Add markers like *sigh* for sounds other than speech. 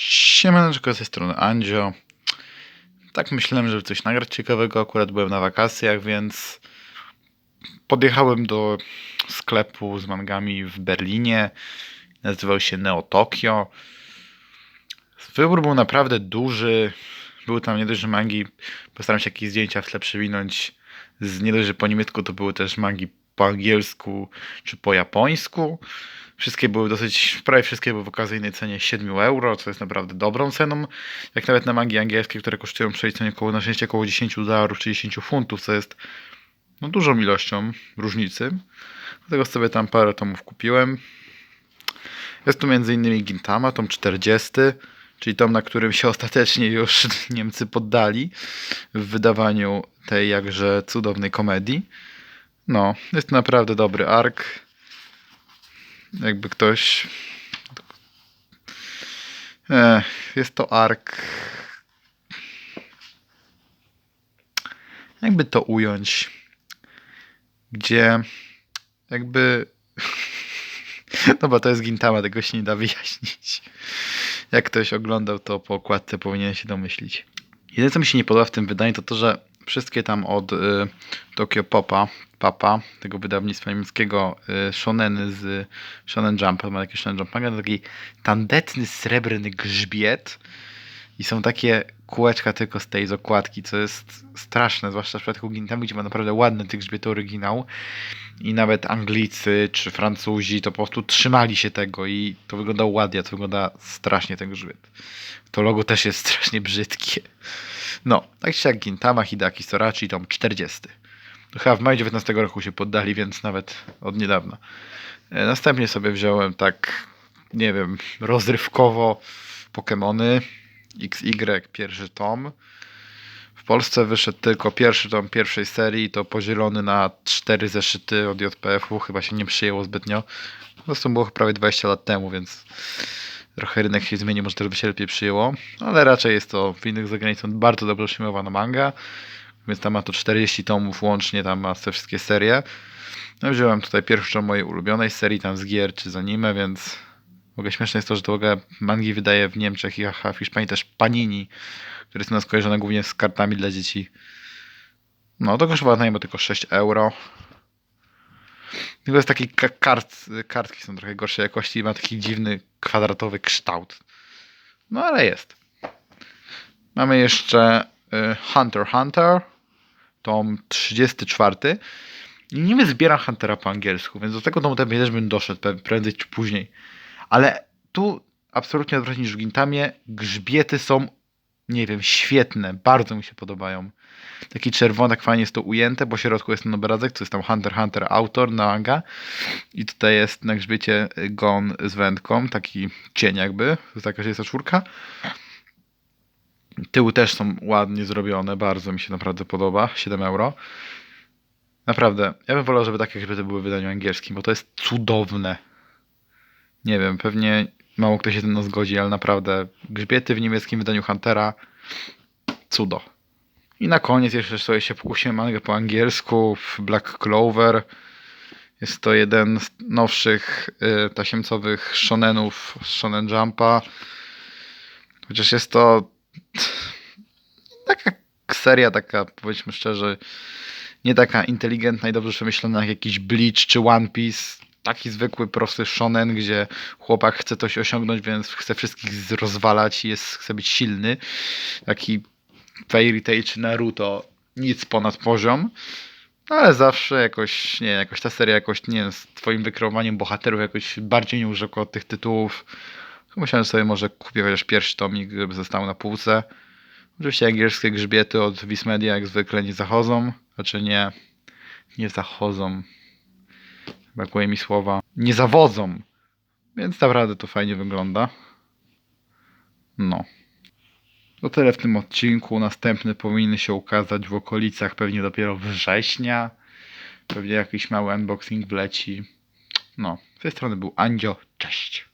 Siemaneczko, z tej strony Andzio. Tak myślałem, żeby coś nagrać ciekawego, akurat byłem na wakacjach, więc podjechałem do sklepu z mangami w Berlinie. Nazywał się Neo Tokyo. Wybór był naprawdę duży. Były tam nie dość, że mangi, postaram się jakieś zdjęcia w tle przewinąć. Z nie dość, że po niemiecku to były też mangi po angielsku czy po japońsku. Wszystkie były dosyć, prawie wszystkie były w okazyjnej cenie 7 euro, co jest naprawdę dobrą ceną. Jak nawet na mangi angielskie, które kosztują w przeliczeniu około, na szczęście około 10 dolarów czy 10 funtów, co jest no, dużą ilością różnicy. Dlatego sobie tam parę tomów kupiłem. Jest tu m.in. Gintama, tom 40, czyli tom, na którym się ostatecznie już *laughs* Niemcy poddali w wydawaniu tej jakże cudownej komedii. No, jest naprawdę dobry ark. Jakby ktoś. E, jest to ark. Jakby to ująć, gdzie jakby. *laughs* No bo to jest Gintama, tego się nie da *laughs* wyjaśnić. Jak ktoś oglądał to po okładce, powinien się domyślić. Jedyne co mi się nie podoba w tym wydaniu, to to, że wszystkie tam od y, Tokyo Popa, Papa, tego wydawnictwa niemieckiego, y, shoneny z Shonen Jump, ma jakiś Shonen Jump manga, taki tandetny, srebrny grzbiet i są takie kółeczka tylko z tej z okładki, co jest straszne, zwłaszcza w przypadku Gintamy, gdzie ma naprawdę ładny tych grzbiet oryginał i nawet Anglicy czy Francuzi to po prostu trzymali się tego i to wyglądało ładnie, to wygląda strasznie ten grzbiet. To logo też jest *laughs* strasznie brzydkie. No, tak czy jak Gintama, Hideaki Sorachi, tom 40. To chyba w maju 19 roku się poddali, więc nawet od niedawna. E, Następnie sobie wziąłem tak, nie wiem, rozrywkowo Pokémony XY, pierwszy tom. W Polsce wyszedł tylko pierwszy tom pierwszej serii, to podzielony na cztery zeszyty od JPF-u, chyba się nie przyjęło zbytnio. Po prostu było prawie 20 lat temu, więc trochę rynek się zmienił, może też by się lepiej przyjęło, ale raczej jest to w innych zagranicach bardzo dobrze przyjmowana manga, więc tam ma to 40 tomów łącznie, tam ma te wszystkie serie. No wziąłem tutaj pierwszą mojej ulubionej serii, tam z gier czy z anime, więc w ogóle śmieszne jest to, że ogóle mangi wydaje w Niemczech i w Hiszpanii też Panini, które jest u nas kojarzone głównie z kartami dla dzieci. No to kosztowało najmniej tylko 6 euro. Tylko jest taki ka- kart, kartki są trochę gorszej jakości i ma taki dziwny kwadratowy kształt. No ale jest. Mamy jeszcze y, Hunter Hunter, tom 34. I nie zbieram Huntera po angielsku, więc do tego tomu też bym doszedł prędzej czy później. Ale tu absolutnie odwrotnie niż w Gintamie, grzbiety są, nie wiem, świetne, bardzo mi się podobają. Taki czerwony, tak fajnie jest to ujęte, bo w środku jest ten obrazek, co jest tam Hunter Hunter autor na manga. I tutaj jest na grzbiecie gon z wędką, taki cień jakby, to jest taka 24. Tyły też są ładnie zrobione, bardzo mi się naprawdę podoba, 7 euro. Naprawdę, ja bym wolał, żeby takie grzbiety były w wydaniu angielskim, bo to jest cudowne. Nie wiem, pewnie mało kto się ze mną zgodzi, ale naprawdę grzbiety w niemieckim wydaniu Huntera cudo. I na koniec jeszcze sobie się pokusiłem mangę po angielsku Black Clover. Jest to jeden z nowszych y, tasiemcowych shonenów z Shonen Jumpa. Chociaż jest to taka seria, taka powiedzmy szczerze, nie taka inteligentna i dobrze przemyślana jak jakiś Bleach czy One Piece. Taki zwykły, prosty shonen, gdzie chłopak chce coś osiągnąć, więc chce wszystkich rozwalać i jest, chce być silny. Taki Fairy Tail czy Naruto, nic ponad poziom. No, ale zawsze jakoś, nie jakoś ta seria jakoś, nie z twoim wykreowaniem bohaterów jakoś bardziej nie urzekła od tych tytułów. Myślałem, sobie może kupię chociaż pierwszy tomik, żeby został na półce. Oczywiście angielskie grzbiety od Wismedia jak zwykle nie zachodzą. Znaczy nie, nie zachodzą. Brakuje mi słowa. Nie zawodzą. Więc naprawdę to fajnie wygląda. No. To tyle w tym odcinku. Następny powinny się ukazać w okolicach pewnie dopiero września. Pewnie jakiś mały unboxing wleci. No. Z tej strony był Andzio. Cześć.